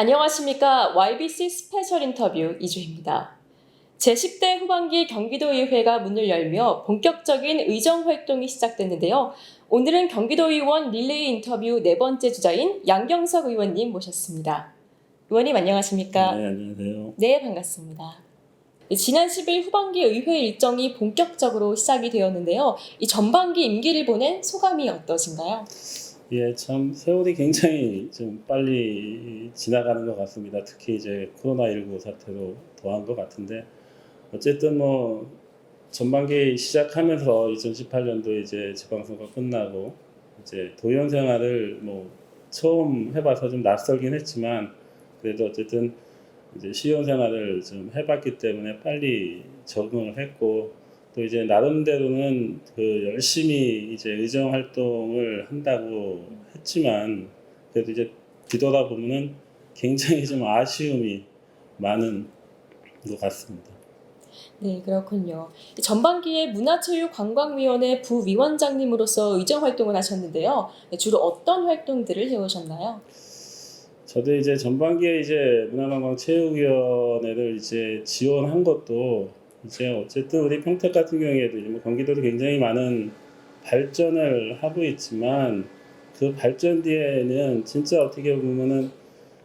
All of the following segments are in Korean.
안녕하십니까. YBC 스페셜 인터뷰 이주입니다. 제10대 후반기 경기도의회가 문을 열며 본격적인 의정 활동이 시작됐는데요. 오늘은 경기도의원 릴레이 인터뷰 네 번째 주자인 양경석 의원님 모셨습니다. 의원님 안녕하십니까? 네, 안녕하세요. 네, 반갑습니다. 지난 10일 후반기 의회 일정이 본격적으로 시작이 되었는데요. 이 전반기 임기를 보낸 소감이 어떠신가요? 예, 참 세월이 굉장히 좀 빨리 지나가는 것 같습니다. 특히 이제 코로나19 사태로 더한 것 같은데 어쨌든 뭐 전반기 시작하면서 2018년도 이제 지방선거 끝나고 이제 도의원 생활을 뭐 처음 해봐서 좀 낯설긴 했지만 그래도 어쨌든 이제 시의원 생활을 좀 해봤기 때문에 빨리 적응을 했고 또 이제 나름대로는 그 열심히 이제 의정 활동을 한다고 했지만 그래도 이제 뒤돌아 보면은 굉장히 좀 아쉬움이 많은 것 같습니다. 네, 그렇군요. 전반기에 문화체육관광위원회 부위원장님으로서 의정 활동을 하셨는데요. 네, 주로 어떤 활동들을 해오셨나요? 저도 이제 전반기에 이제 문화관광체육위원회를 이제 지원한 것도 이제 어쨌든 우리 평택 같은 경우에도 뭐 경기도도 굉장히 많은 발전을 하고 있지만 그 발전 뒤에는 진짜 어떻게 보면은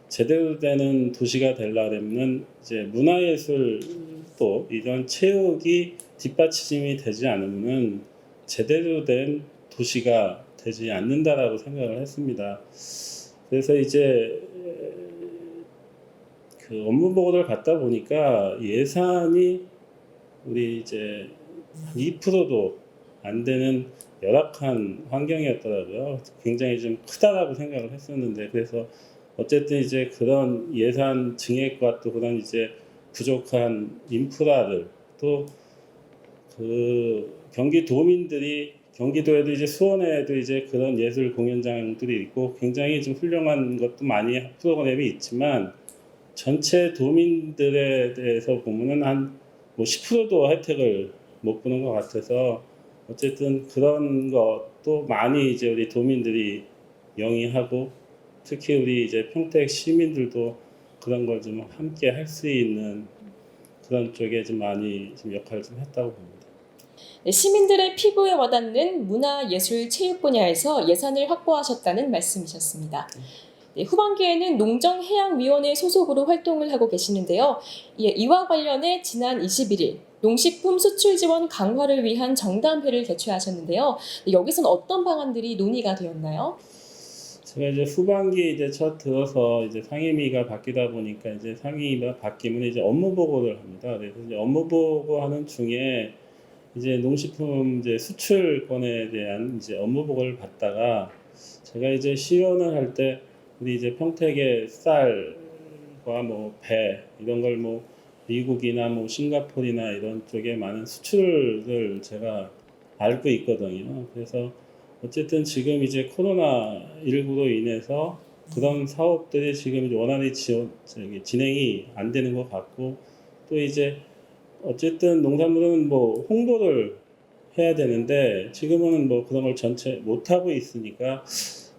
제대로 되는 도시가 되려면 이제 문화예술도 이런 체육이 뒷받침이 되지 않으면은 제대로 된 도시가 되지 않는다라고 생각을 했습니다. 그래서 이제 그 업무 보고를 받다 보니까 예산이 우리 이제 2%도 안 되는 열악한 환경이었더라고요. 굉장히 좀 크다라고 생각을 했었는데 그래서 어쨌든 이제 그런 예산 증액과 또 그런 이제 부족한 인프라를 또 그 경기 도민들이 경기도에도 이제 수원에도 이제 그런 예술 공연장들이 있고 굉장히 좀 훌륭한 것도 많이 프로그램이 있지만 전체 도민들에 대해서 보면은 한 뭐 10%도 혜택을 못 보는 것 같아서 어쨌든 그런 것도 많이 이제 우리 도민들이 영위하고 특히 우리 이제 평택 시민들도 그런 걸 좀 함께 할 수 있는 그런 쪽에 좀 많이 좀 역할을 좀 했다고 봅니다. 네, 시민들의 피부에 와닿는 문화, 예술, 체육 분야에서 예산을 확보하셨다는 말씀이셨습니다. 네, 후반기에는 농정해양위원회 소속으로 활동을 하고 계시는데요. 예, 이와 관련해 지난 21일 농식품 수출 지원 강화를 위한 정담회를 개최하셨는데요. 네, 여기서는 어떤 방안들이 논의가 되었나요? 제가 이제 후반기 이제 첫 들어서 이제 상임위가 바뀌다 보니까 이제 상임위가 바뀌면 이제 업무 보고를 합니다. 그래서 이제 업무 보고하는 중에 이제 농식품 이제 수출권에 대한 이제 업무 보고를 받다가 제가 이제 시연을 할 때 우리 이제 평택의 쌀과 뭐 배 이런 걸 뭐 미국이나 뭐 싱가포르나 이런 쪽에 많은 수출을 제가 알고 있거든요. 그래서 어쨌든 지금 이제 코로나 19로 인해서 그런 사업들이 지금 원활히 지원, 진행이 안 되는 것 같고 또 이제 어쨌든 농산물은 뭐 홍보를 해야 되는데 지금은 뭐 그런 걸 전체 못 하고 있으니까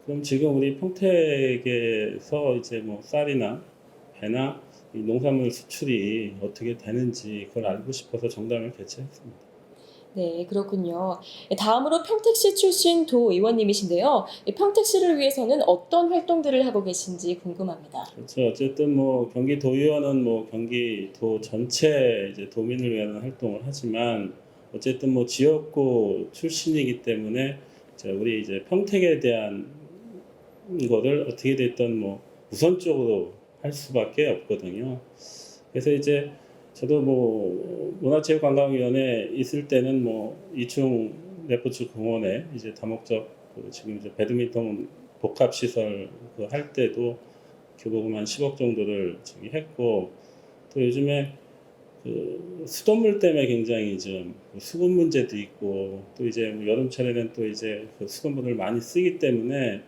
그럼 지금 우리 평택에서 이제 뭐 쌀이나 배나 이 농산물 수출이 어떻게 되는지 그걸 알고 싶어서 정담을 개최했습니다. 네, 그렇군요. 예, 다음으로 평택시 출신 도 의원님이신데요. 이 평택시를 위해서는 어떤 활동들을 하고 계신지 궁금합니다. 그렇죠. 어쨌든 뭐 경기도의원은 뭐 경기도 전체 이제 도민을 위한 활동을 하지만 어쨌든 뭐 지역구 출신이기 때문에 이제 우리 이제 평택에 대한 거를 어떻게 됐든 뭐 우선적으로 할 수밖에 없거든요. 그래서 이제 저도 뭐 문화체육관광위원회 있을 때는 뭐 이충 레포츠 공원에 이제 다목적 그 지금 이제 배드민턴 복합 시설 그 할 때도 교부금 한 10억 정도를 저기 했고 또 요즘에 그 수돗물 때문에 굉장히 좀 수분 문제도 있고 또 이제 뭐 여름철에는 또 이제 그 수돗물을 많이 쓰기 때문에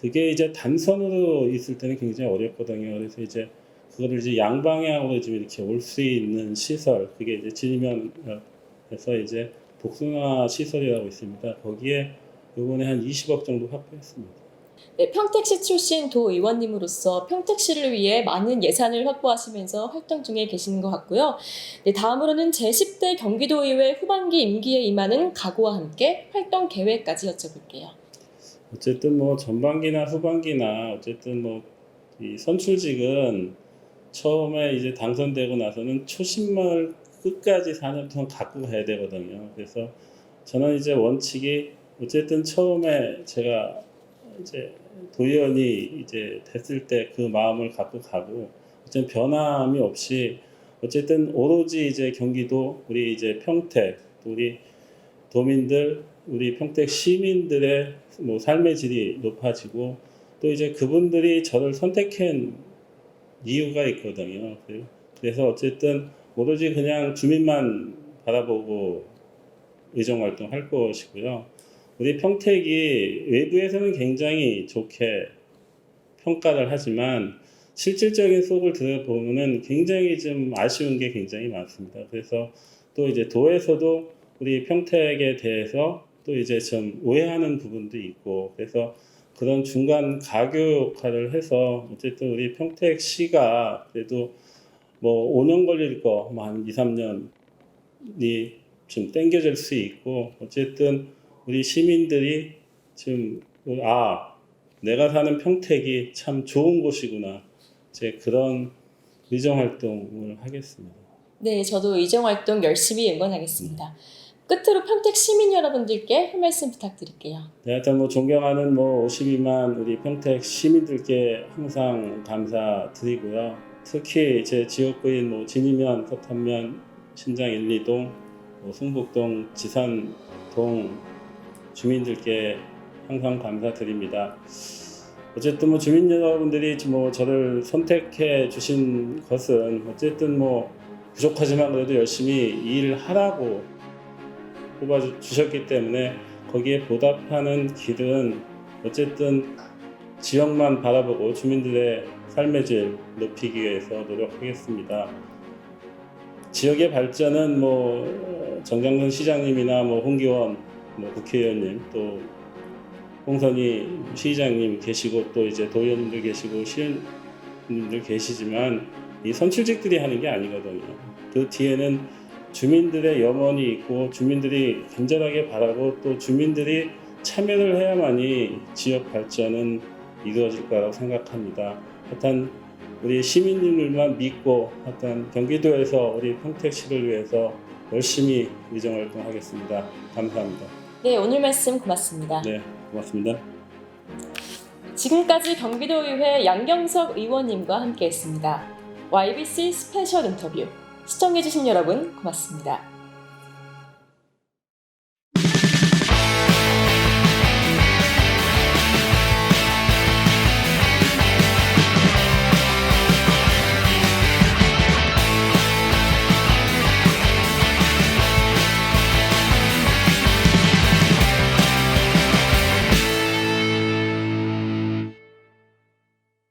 그게 이제 단선으로 있을 때는 굉장히 어렵거든요. 그래서 이제 그거를 이제 양방향으로 지금 이렇게 올 수 있는 시설 그게 이제 진면에서 이제 복숭아 시설이라고 있습니다. 거기에 요번에 한 20억 정도 확보했습니다. 네, 평택시 출신 도 의원님으로서 평택시를 위해 많은 예산을 확보하시면서 활동 중에 계시는 것 같고요. 네, 다음으로는 제10대 경기도의회 후반기 임기에 임하는 각오와 함께 활동 계획까지 여쭤볼게요. 어쨌든 뭐 전반기나 후반기나 어쨌든 뭐 이 선출직은 처음에 이제 당선되고 나서는 초심을 끝까지 4년 동안 갖고 가야 되거든요. 그래서 저는 이제 원칙이 어쨌든 처음에 제가 이제 도의원이 이제 됐을 때 그 마음을 갖고 가고 어쨌든 변함이 없이 어쨌든 오로지 이제 경기도 우리 이제 평택 또 우리 도민들 우리 평택 시민들의 뭐 삶의 질이 높아지고 또 이제 그분들이 저를 선택한 이유가 있거든요. 그- 그래서 어쨌든 오로지 그냥 주민만 바라보고 의정 활동할 것이고요. 우리 평택이 외부에서는 굉장히 좋게 평가를 하지만 실질적인 속을 들여보면은 굉장히 좀 아쉬운 게 굉장히 많습니다. 그래서 또 이제 도에서도 우리 평택에 대해서 또 이제 좀 오해하는 부분도 있고 그래서 그런 중간 가교 역할을 해서 어쨌든 우리 평택시가 그래도 뭐 5년 걸릴 거한 2, 3년이 좀 땡겨질 수 있고 어쨌든 우리 시민들이 지금 아 내가 사는 평택이 참 좋은 곳이구나 제 그런 의정 활동을 하겠습니다. 네, 저도 의정 활동 열심히 응원하겠습니다. 끝으로 평택 시민 여러분들께 한 말씀 부탁드릴게요. 네, 하여튼 뭐 존경하는 뭐 52만 우리 평택 시민들께 항상 감사드리고요. 특히 제 지역구인 뭐 진이면, 서탄면, 신장 1, 2동, 뭐 승북동, 지산동 주민들께 항상 감사드립니다. 어쨌든 뭐 주민 여러분들이 뭐 저를 선택해 주신 것은 어쨌든 뭐 부족하지만 그래도 열심히 일하라고 뽑아 주셨기 때문에 거기에 보답하는 길은 어쨌든 지역만 바라보고 주민들의 삶의 질 높이기 위해서 노력하겠습니다. 지역의 발전은 뭐 어, 정장근 시장님이나 뭐 홍기원 뭐 국회의원님 또 홍선희 시장님 계시고 또 이제 도의원님들 계시고 시의원님들 계시지만 이 선출직들이 하는 게 아니거든요. 그 뒤에는 주민들의 염원이 있고 주민들이 간절하게 바라고 또 주민들이 참여를 해야만이 지역 발전은 이루어질 거라고 생각합니다. 하여튼 우리 시민님들만 믿고 하여튼 경기도에서 우리 평택시를 위해서 열심히 의정 활동하겠습니다. 감사합니다. 네, 오늘 말씀 고맙습니다. 네, 고맙습니다. 지금까지 경기도의회 양경석 의원님과 함께했습니다. YBC 스페셜 인터뷰 시청해주신 여러분 고맙습니다.